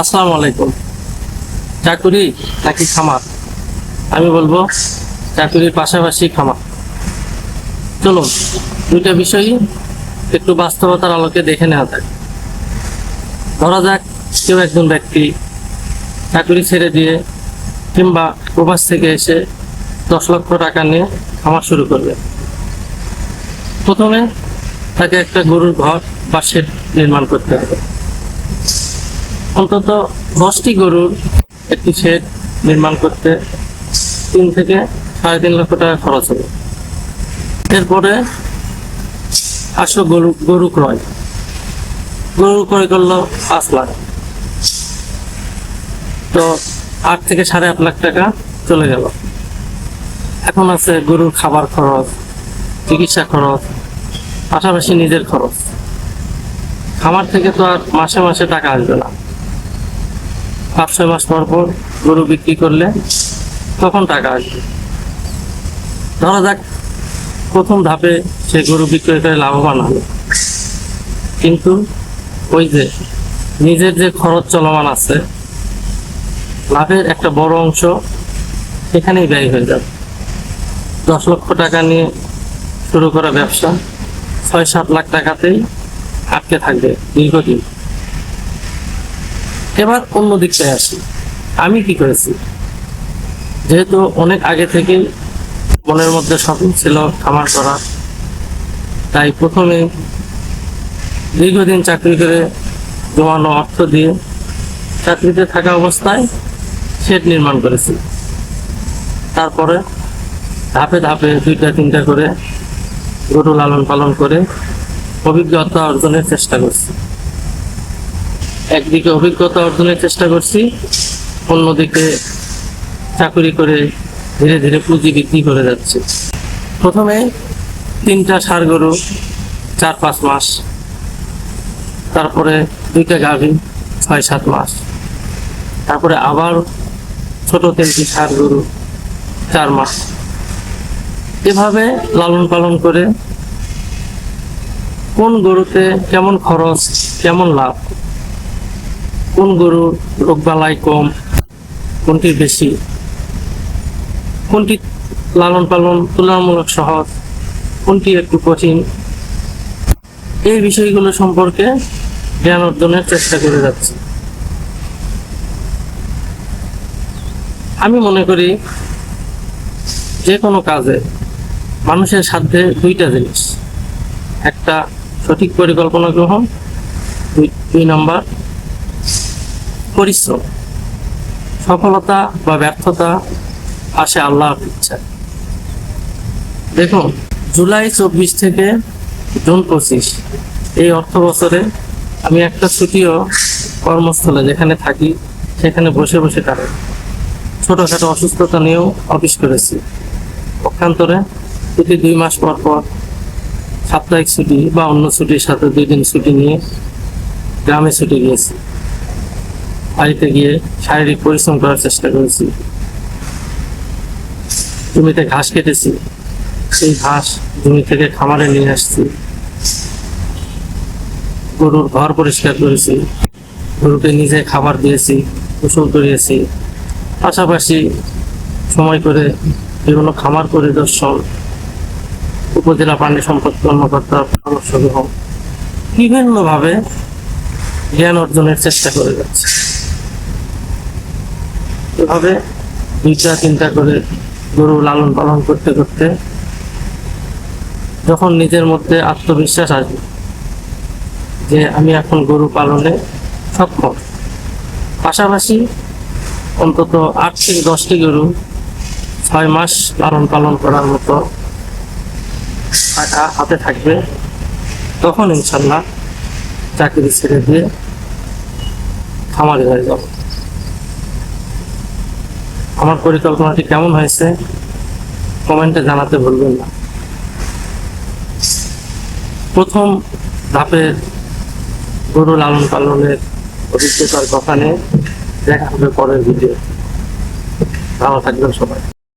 আসসালামু আলাইকুম। চাকুরি নাকি খামার? আমি বলব চাকুরির পাশাপাশি খামার। চলুন, দুইটা বিষয়ই একটু বাস্তবতার আলোকে দেখে নেওয়া যাক। ধরা যাক কেউ একজন ব্যক্তি চাকুরি ছেড়ে দিয়ে কিংবা প্রবাস থেকে এসে দশ লক্ষ টাকা নিয়ে খামার শুরু করবে। প্রথমে তাকে একটা গরুর ঘর বা শেড নির্মাণ করতে হবে। অন্তত দশটি গরুর একটি শেড নির্মাণ করতে তিন থেকে সাড়ে তিন লক্ষ টাকা খরচ হবে। এরপরে আসো গরু গরু ক্রয়। গরু ক্রয় করল পাঁচ লাখ। তো আট থেকে সাড়ে আট লাখ টাকা চলে গেল। এখন আছে গরুর খাবার খরচ, চিকিৎসা খরচ, পাশাপাশি নিজের খরচ। খামার থেকে তো আর মাসে মাসে টাকা আসবে না। পাঁচ ছয় মাস পর পর গরু বিক্রি করলে তখন টাকা আসবে। ধরা যাক, প্রথম ধাপে সে গরু বিক্রয় করে লাভবান হলো। কিন্তু ওই যে নিজের যে খরচ চলমান আছে, লাভের একটা বড় অংশ সেখানেই ব্যয় হয়ে যাবে। দশ লক্ষ টাকা নিয়ে শুরু করা ব্যবসা ছয় সাত লাখ টাকাতেই আটকে থাকবে দীর্ঘদিন। এবার অন্য দিকটায় আসি। আমি কি করেছি? যেহেতু অনেক আগে থেকেই মনের মধ্যে স্বপ্ন ছিল খামার করা, তাই প্রথমে দীর্ঘদিন চাকরি করে জমানো অর্থ দিয়ে চাকরিতে থাকা অবস্থায় শেড নির্মাণ করেছি। তারপরে ধাপে ধাপে দুইটা, তিনটা করে গরু লালন পালন করে অভিজ্ঞতা অর্জনের চেষ্টা করছি। একদিকে অভিজ্ঞতা অর্জনের চেষ্টা করছি, অন্যদিকে চাকরি করে ধীরে ধীরে পুঁজি বৃদ্ধি করে যাচ্ছে। প্রথমে তিনটা ষাড় গরু, চার পাঁচ মাস। তারপরে দুইটা গাভী, ছয় সাত মাস। তারপরে আবার ছোট তিনটি ষাড় গরু, চার মাস। এভাবে লালন পালন করে কোন গরুতে কেমন খরচ, কেমন লাভ কোন গরুর রোগবালাই কম, কোনটি বেশি? কোনটি লালন পালন তুলনামূলক সহজ, কোনটি একটু কঠিন? এই বিষয়গুলো সম্পর্কে জ্ঞান অর্জনের চেষ্টা করে যাচ্ছি। আমি মনে করি যে কোনো কাজে মানুষের সাধ্যে দুইটা জিনিস। একটা সঠিক পরিকল্পনা গ্রহণ দুই নম্বর পরিশ্রম। সফলতা বা ব্যর্থতা আসে আল্লাহর ইচ্ছা। দেখুন, জুলাই চব্বিশ থেকে জুন পঁচিশ, এই অর্থ বছরে আমি একটা ছুটিও কর্মস্থলে যেখানে থাকি, সেখানে বসে বসে কাটাই। ছোটোখাটো অসুস্থতা নিয়েও অফিস করেছি। পক্ষান্তরে প্রতি দুই মাস পর পর সাপ্তাহিক ছুটি বা অন্য ছুটির সাথে দুই দিন ছুটি নিয়ে গ্রামে ছুটি গিয়েছি। বাড়িতে গিয়ে শারীরিক পরিশ্রম করার চেষ্টা করেছি। জমিতে ঘাস কেটেছি। সেই ঘাস জমি থেকে খামারে নিয়ে আসছি। গরুর ঘর পরিষ্কার করেছি। গরুকে নিজে খাবার দিয়েছি, গোসল করিয়েছি। পাশাপাশি সময় করে বিভিন্ন খামার পরিদর্শন, উপজেলা প্রাণী সম্পদ কর্মকর্তার পরামর্শ গ্রহণ। বিভিন্নভাবে জ্ঞান অর্জনের চেষ্টা করে যাচ্ছে। এভাবে দুইটা চিন্তা করে গরু লালন পালন করতে করতে যখন নিজের মধ্যে আত্মবিশ্বাস আসবে যে আমি এখন গরু পালনে সক্ষম। পাশাপাশি অন্তত আট থেকে দশটি গরু ছয় মাস লালন পালন করার মতো টাকা হাতে থাকবে, তখন ইনশাল্লাহ চাকরি ছেড়ে দিয়ে খামারে হয়ে যাব। আমার পরিকল্পনাটি কেমন হয়েছে কমেন্টে জানাতে ভুলবেন না। প্রথম ধাপের গরু লালন পালনের অভিজ্ঞতার কথা নিয়ে দেখা হবে পরের ভিডিও ভালো থাকবেন সবাই।